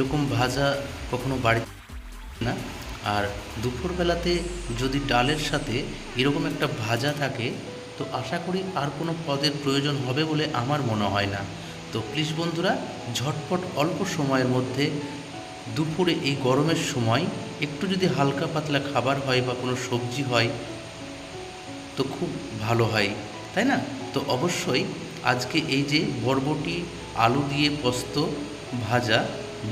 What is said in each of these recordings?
এরকম ভাজা কখনো বাড়িতে না। আর দুপুরবেলাতে যদি ডালের সাথে এরকম একটা ভাজা থাকে, তো আশা করি আর কোনো পদের প্রয়োজন হবে বলে আমার মনে হয় না। তো প্লিজ বন্ধুরা, ঝটপট অল্প সময়ের মধ্যে দুপুরে এই গরমের সময় একটু যদি হালকা পাতলা খাবার হয় বা কোনো সবজি হয়, তো খুব ভালো হয়, তাই না? তো অবশ্যই আজকে এই যে বরবটি, আলু দিয়ে পোস্ত ভাজা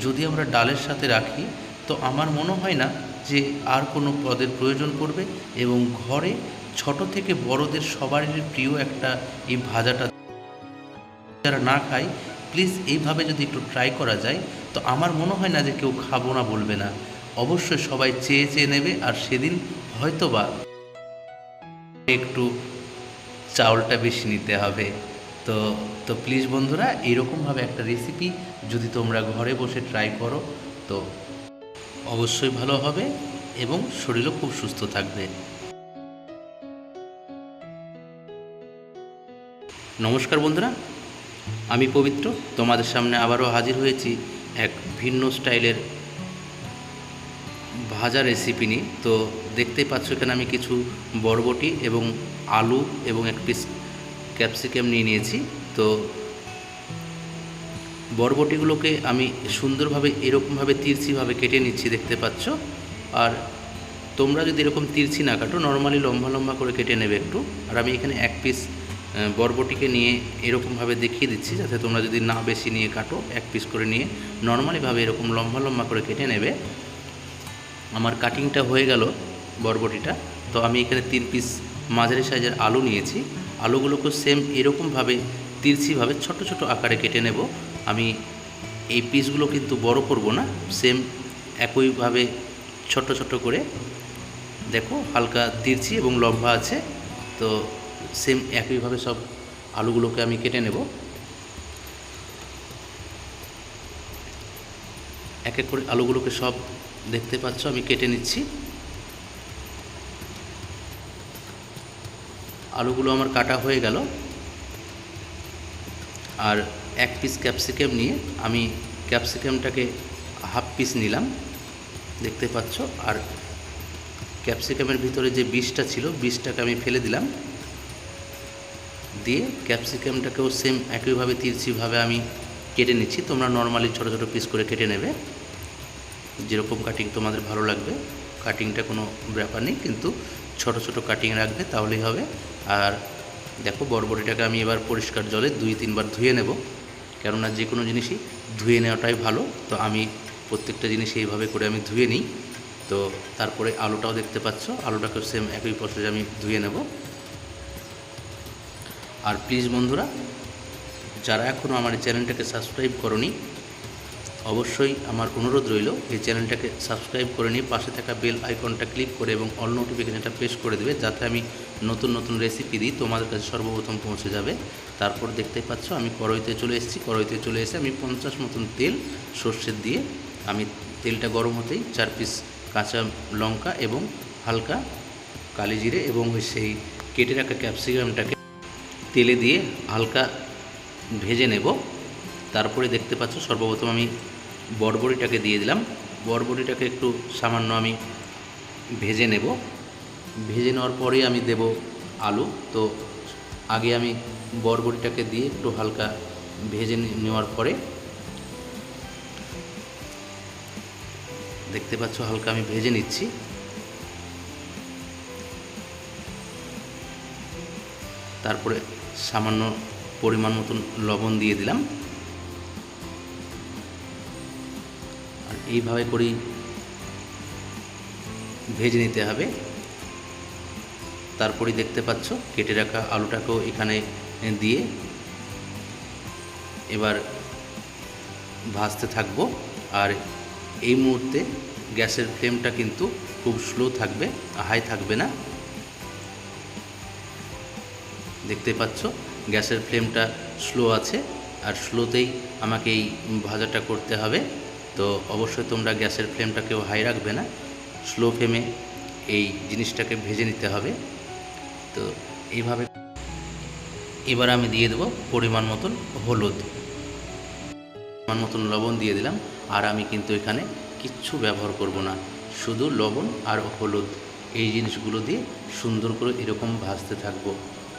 যদি আমরা ডালের সাথে রাখি, তো আমার মনে হয় না যে আর কোনো পদের প্রয়োজন পড়বে এবং ঘরে ছোট থেকে বড়দের সবারই প্রিয় একটা এই ভাজাটা যারা না খায় প্লিজ এইভাবে যদি একটু ট্রাই করা যায়, তো আমার মনে হয় না যে কেউ খাব না বলবে না। অবশ্যই সবাই চেয়ে চেয়ে নেবে আর সেদিন হয়তোবা একটু চাউলটা বেশি নিতে হবে। তো তো প্লিজ বন্ধুরা, এরকমভাবে একটা রেসিপি যদি তোমরা ঘরে বসে ট্রাই করো, তো অবশ্যই ভালো হবে এবং শরীরও খুব সুস্থ থাকবে। নমস্কার বন্ধুরা, আমি পবিত্র, তোমাদের সামনে আবারও হাজির হয়েছি এক ভিন্ন স্টাইলের ভাজা রেসিপি নিয়ে। তো দেখতেই পাচ্ছ এখানে আমি কিছু বরবটি এবং আলু এবং এক পিস ক্যাপসিকাম নিয়ে নিয়েছি। তো বরবটিগুলোকে আমি সুন্দরভাবে, এরকমভাবে তিরছিভাবে কেটে নিচ্ছি, দেখতে পাচ্ছ। আর তোমরা যদি এরকম তিরছি না কাটো, নর্মালি লম্বা লম্বা করে কেটে নেবে একটু। আর আমি এখানে এক পিস বরবটিকে নিয়ে এরকমভাবে দেখিয়ে দিচ্ছি, যাতে তোমরা যদি না বেশি নিয়ে কাটো, এক পিস করে নিয়ে নর্মালিভাবে এরকম লম্বা লম্বা করে কেটে নেবে। আমার কাটিংটা হয়ে গেল বরবটিটা। তো আমি এখানে তিন পিস মাঝারি সাইজের আলু নিয়েছি। আলুগুলোকে সেম এরকমভাবে, তিরছিভাবে ছোট ছোট আকারে কেটে নেব। আমি এই পিসগুলো কিন্তু বড় করব না সেম একইভাবে ছোট ছোট করে। দেখো, হালকা তিরছি এবং লম্বা আছে, তো সেম একইভাবে সব আলুগুলোকে আমি কেটে নেব। এক এক করে আলুগুলোকে সব দেখতে পাচ্ছ, আমি কেটে নিচ্ছি। আলুগুলো আমার কাটা হয়ে গেল। আর এক পিস ক্যাপসিকাম নিয়ে আমি ক্যাপসিকামটাকে হাফ পিস নিলাম। দেখতে পাচ্ছ? আর ক্যাপসিকামের ভিতরে যে বীজটা ছিল বীজটাকে আমি ফেলে দিলাম। দিয়ে ক্যাপসিকামটাকেও সেম একইভাবে তিরছিভাবে আমি কেটে নিচ্ছি। তোমরা নর্মালি ছোটো ছোটো পিস করে কেটে নেবে। যেরকম কাটিং তোমাদের ভালো লাগবে। কাটিংটা কোনো ব্যাপার নেই, কিন্তু ছোট ছোট কাটিং রাখবে, তাহলেই হবে। আর দেখো বরবটিটাকে আমি এবার পরিষ্কার জলে দুই তিনবার ধুয়ে নেব। কেননা যে কোনো জিনিসই ধুয়ে নেওয়াটাই ভালো। তো আমি প্রত্যেকটা জিনিস এইভাবে করে আমি ধুয়ে নিই। তো তারপরে আলুটাও দেখতে পাচ্ছ, আলুটাকেও সেম একই প্রসেসে আমি ধুয়ে নেব। আর প্লিজ বন্ধুরা, যারা এখনও আমার চ্যানেলটাকে সাবস্ক্রাইব করনি অবশ্যই আমার অনুরোধ রইল, এই চ্যানেলটাকে সাবস্ক্রাইব করে নিয়ে পাশে থাকা বেল আইকনটা ক্লিক করে এবং অল নোটিফিকেশনটা প্রেস করে দেবে যাতে আমি নতুন নতুন রেসিপি দিই, তোমাদের কাছে সর্বপ্রথম পৌঁছে যাবে। তারপর দেখতে পাচ্ছ, আমি কড়াইতে চলে এসেছি। কড়াইতে চলে এসে আমি পঞ্চাশ মতন তেল সর্ষের দিয়ে আমি তেলটা গরম হতেই চার পিস কাঁচা লঙ্কা এবং হালকা কালি জিরে এবং ওই সেই কেটে রাখা ক্যাপসিকামটাকে তেলে দিয়ে হালকা ভেজে নেব। তারপরে দেখতে পাচ্ছ, সর্বপ্রথম আমি বরবড়িটাকে দিয়ে দিলাম। বরবড়িটাকে একটু সামান্য আমি ভেজে নেব। ভেজে নেওয়ার পরে আমি দেব আলু। তো আগে আমি বরবড়িটাকে দিয়ে একটু হালকা ভেজে নেওয়ার পরে দেখতে পাচ্ছ হালকা আমি ভেজে নিচ্ছি। তারপরে সামান্য পরিমাণ মতন লবণ দিয়ে দিলাম। এইভাবে করেই ভেজে নিতে হবে। তারপরে দেখতে পাচ্ছ, কেটে রাখা আলুটাকেও এখানে দিয়ে এবার ভাজতে থাকব। আর এই মুহূর্তে গ্যাসের ফ্লেমটা কিন্তু খুব স্লো থাকবে, হাই থাকবে না। দেখতে পাচ্ছ, গ্যাসের ফ্লেমটা স্লো আছে, আর স্লোতেই আমাকে এই ভাজাটা করতে হবে। তো অবশ্যই তোমরা গ্যাসের ফ্লেমটাকেও হাই রাখবে না। স্লো ফ্লেমে এই জিনিসটাকে ভেজে নিতে হবে। তো এইভাবে এবার আমি দিয়ে দেবো পরিমাণ মতন হলুদ। পরিমাণ মতন লবণ দিয়ে দিলাম। আর আমি কিন্তু এখানে কিচ্ছু ব্যবহার করব না। শুধু লবণ আর হলুদ এই জিনিসগুলো দিয়ে সুন্দর করে এরকম ভাজতে থাকব।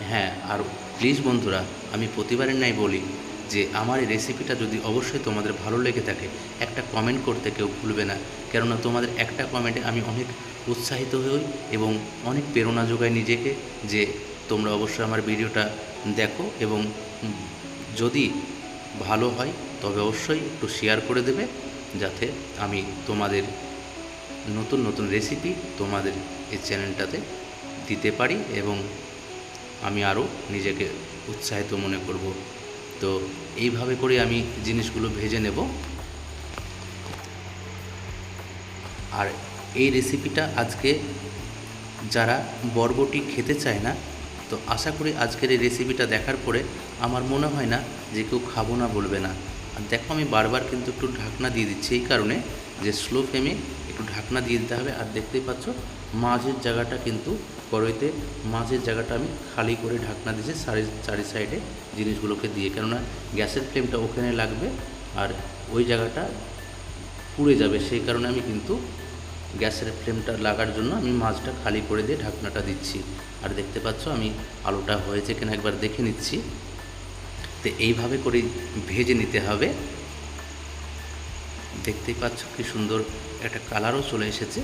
হ্যাঁ আর প্লিজ বন্ধুরা, আমি প্রতিবারের নাই বলি যে আমার এই রেসিপিটা যদি অবশ্যই তোমাদের ভালো লেগে থাকে, একটা কমেন্ট করতে কেউ ভুলবে না। কেননা তোমাদের একটা কমেন্টে আমি অনেক উৎসাহিত হই এবং অনেক প্রেরণা যোগাই নিজেকে যে তোমরা অবশ্যই আমার ভিডিওটা দেখো এবং যদি ভালো হয়, তবে অবশ্যই একটু শেয়ার করে দেবে যাতে আমি তোমাদের নতুন নতুন রেসিপি তোমাদের এই চ্যানেলটাতে দিতে পারি এবং আমি আরও নিজেকে উৎসাহিত মনে করব। তো এইভাবে করে আমি জিনিসগুলো ভেজে নেব। আর এই রেসিপিটা আজকে যারা বরবটি খেতে চায় না, তো আশা করি আজকের এই রেসিপিটা দেখার পরে আমার মনে হয় না যে কেউ খাব না বলবে না। আর দেখো আমি বারবার কিন্তু একটু ঢাকনা দিয়ে দিচ্ছি এই কারণে যে স্লো ফ্লেমে একটু ঢাকনা দিয়ে দিতে হবে। আর দেখতেই পাচ্ছ মাঝের জায়গাটা কিন্তু কড়াইতে, মাঝের জায়গাটা আমি খালি করে ঢাকনা দিয়েছি চারি চারি সাইডে জিনিসগুলোকে দিয়ে। কেননা গ্যাসের ফ্লেমটা ওখানে লাগবে আর ওই জায়গাটা পুড়ে যাবে। সেই কারণে আমি কিন্তু গ্যাসের ফ্লেমটা লাগার জন্য আমি মাছটা খালি করে দিয়ে ঢাকনাটা দিচ্ছি। আর দেখতে পাচ্ছ আমি আলুটা হয়েছে কিনা একবার দেখে নিচ্ছি। তো এইভাবে করে ভেজে নিতে হবে। দেখতেই পাচ্ছ কি সুন্দর একটা কালারও চলে এসেছে।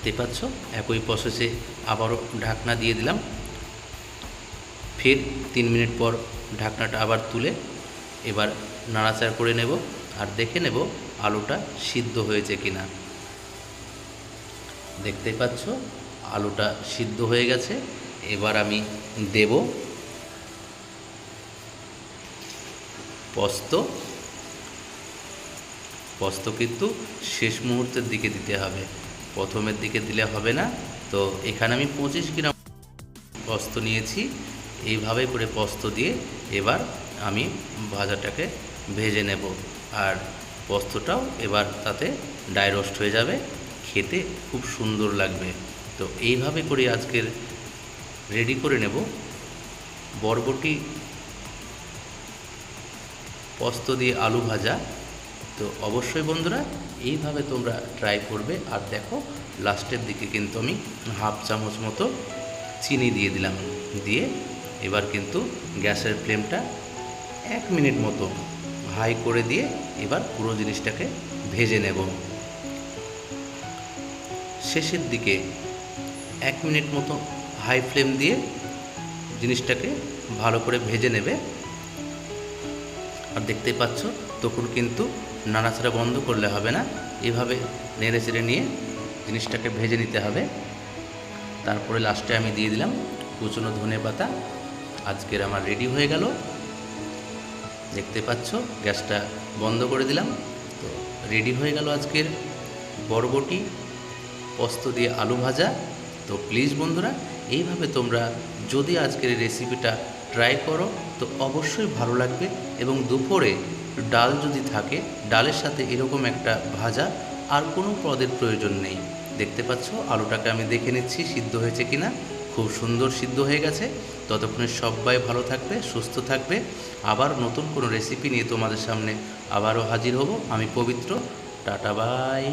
দেখতেই পাচ্ছ। একই প্রসেসে আবারও ঢাকনা দিয়ে দিলাম। ফের তিন মিনিট পর ঢাকনাটা আবার তুলে এবার নাড়াচাড়া করে নেব আর দেখে নেব আলুটা সিদ্ধ হয়েছে কিনা। দেখতে পাচ্ছ, আলুটা সিদ্ধ হয়ে গেছে। এবার আমি দেব পোস্ত। পোস্ত কিন্তু শেষ মুহূর্তের দিকে দিতে হবে। প্রথমের দিকে দিলে হবে না। তো এখানে আমি পঁচিশ গ্রাম পোস্ত নিয়েছি। এইভাবে করে পোস্ত দিয়ে এবার আমি ভাজাটাকে ভেজে নেব। আর পোস্তটাও এবার তাতে ডাই রোস্ট হয়ে যাবে। খেতে খুব সুন্দর লাগবে। তো এইভাবে করে আজকের রেডি করে নেব। বরবটি পোস্ত দিয়ে আলু ভাজা। তো অবশ্যই বন্ধুরা, এইভাবে তোমরা ট্রাই করবে। আর দেখো লাস্টের দিকে কিন্তু আমি হাফ চামচ মতো চিনি দিয়ে দিলাম। দিয়ে এবার কিন্তু গ্যাসের ফ্লেমটা এক মিনিট মতো হাই করে দিয়ে এবার পুরো জিনিসটাকে ভেজে নেব। শেষের দিকে এক মিনিট মতো হাই ফ্লেম দিয়ে জিনিসটাকে ভালো করে ভেজে নেবে। আর দেখতেই পাচ্ছ তখন কিন্তু নাড়াচাড়া বন্ধ করলে হবে না। এভাবে নেড়ে চেড়ে নিয়ে জিনিসটাকে ভেজে নিতে হবে। তারপরে লাস্টে আমি দিয়ে দিলাম কুচনো ধনে পাতা। আজকের আমার রেডি হয়ে গেল। দেখতে পাচ্ছ, গ্যাসটা বন্ধ করে দিলাম। তো রেডি হয়ে গেল আজকের বরবটি। পোস্ত দিয়ে আলু ভাজা। তো প্লিজ বন্ধুরা, এইভাবে তোমরা যদি আজকের রেসিপিটা ট্রাই করো তো অবশ্যই ভালো লাগবে এবং দুপুরে ডাল যদি থাকে, ডালের সাথে এরকম একটা ভাজা আর কোনো পদের প্রয়োজন নেই। দেখতে পাচ্ছ, আলুটাকে আমি দেখে নিচ্ছি, সিদ্ধ হয়েছে কিনা? খুব সুন্দর সিদ্ধ হয়ে গেছে। ততক্ষণে সবাই ভালো থাকবে, সুস্থ থাকবে। আবার নতুন কোনো রেসিপি নিয়ে তোমাদের সামনে আবারও হাজির হব। আমি পবিত্র। Tata, bye.